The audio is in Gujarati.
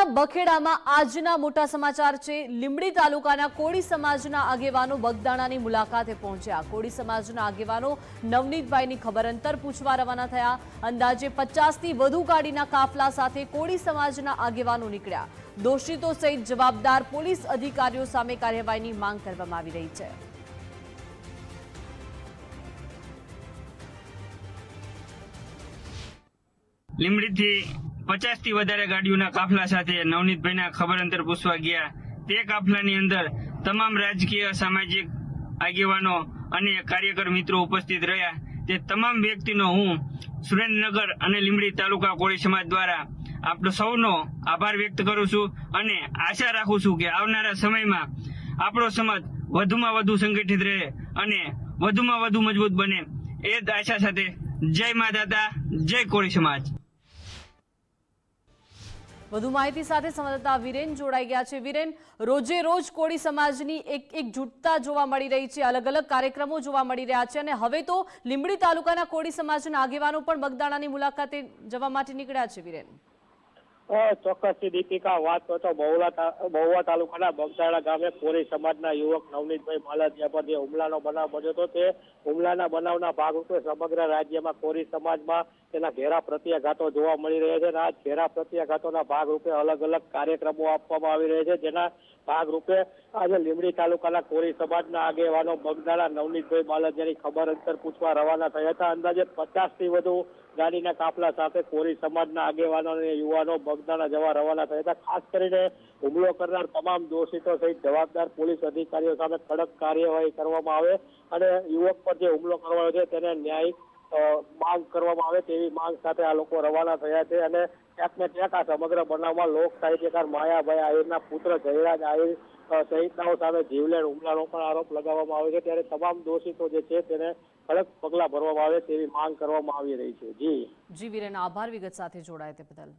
સુરતના બખેડામાં આજના મોટા સમાચાર છે. લીંબડી તાલુકાના કોળી સમાજના આગેવાનો બગદાણાની મુલાકાતે પહોંચ્યા. કોળી સમાજના આગેવાનો નવનીતભાઈની ખબર અંતર પૂછવા રવાના થયા. અંદાજે પચાસથી વધુ ગાડીના કાફલા સાથે કોળી સમાજના આગેવાનો નીકળ્યા. દોષિતો સહિત જવાબદાર પોલીસ અધિકારીઓ સામે કાર્યવાહીની માંગ કરવામાં આવી રહી છે. લીમડીથી પચાસથી વધારે ગાડીઓના કાફલા સાથે નવનીતભાઈના ખબર અંતર પૂછવા ગયા. તે કાફલાની અંદર તમામ રાજકીય, સામાજિક આગેવાનો અને કાર્યકર મિત્રો ઉપસ્થિત રહ્યા. તે તમામ વ્યક્તિનો હું સુરેન્દ્રનગર અને લીંબડી તાલુકા કોળી સમાજ દ્વારા આપણો સૌનો આભાર વ્યક્ત કરું છું અને આશા રાખું છું કે આવનારા સમયમાં આપણો સમાજ વધુમાં વધુ સંગઠિત રહે અને વધુમાં વધુ મજબૂત બને. એ જ આશા સાથે જય મા જય કોળી સમાજ. વધુ માહિતી સાથે સંવાદદાતા વિરેન જોડાઈ ગયા છે. વિરેન, રોજે રોજ કોળી સમાજની એક એક જૂટતા જોવા મળી રહી છે, અલગ અલગ કાર્યક્રમો જોવા મળી રહ્યા છે અને હવે તો લીંબડી તાલુકાના કોળી સમાજના આગેવાનો પણ બગદાણાની મુલાકાતે જવા માટે નીકળ્યા છે, વિરેન. ચોક્કસથી દીપિકા, વાત કરો તો બહુલા તા- તાલુકાના બગદાણા ગામે કોરી સમાજના યુવક નવનીતભાઈ માલદિયા પર જે હુમલાનો બનાવ બન્યો હતો, તે હુમલાના બનાવના ભાગરૂપે સમગ્ર રાજ્યમાં કોરી સમાજમાં તેના ઘેરા પ્રત્યાઘાતો જોવા મળી રહ્યા છે અને આ ઘેરા પ્રત્યાઘાતોના ભાગરૂપે અલગ અલગ કાર્યક્રમો આપવામાં આવી રહ્યા છે. જેના ભાગરૂપે આજે લીંબડી તાલુકાના કોરી સમાજના આગેવાનો બગદાણા, નવનીતભાઈ માલદિયાની ખબર અંતર પૂછવા રવાના થયા હતા. અંદાજે પચાસથી વધુ ગાડીના કાફલા સાથે કોરી સમાજના આગેવાનો અને યુવાનો બગદાણા જવા રવાના થયા હતા. ખાસ કરીને હુમલો કરનાર તમામ દોષિતો સહિત જવાબદાર પોલીસ અધિકારીઓ સામે કડક કાર્યવાહી કરવામાં આવે અને યુવક પર જે હુમલો કરવાનો છે તેને ન્યાયિક માંગ કરવામાં આવે તેવી માંગ સાથે આ લોકો રવાના થયા છે અને ક્યાંક ને ક્યાંક આ સમગ્ર બનાવમાં લોક સાહિત્યકાર માયાભાઈ આહિરના પુત્ર જયરાજ આહિર સહિતનાઓ સામે જીવલેણ હુમલાનો પણ આરોપ લગાવવામાં આવે છે. ત્યારે તમામ દોષિતો જે છે તેને કડક પગલાં ભરવામાં આવે તેવી માંગ કરવામાં આવી રહી છે. જી. જી, વિરેન આભાર. વિગત સાથે જોડાય તે બદલ.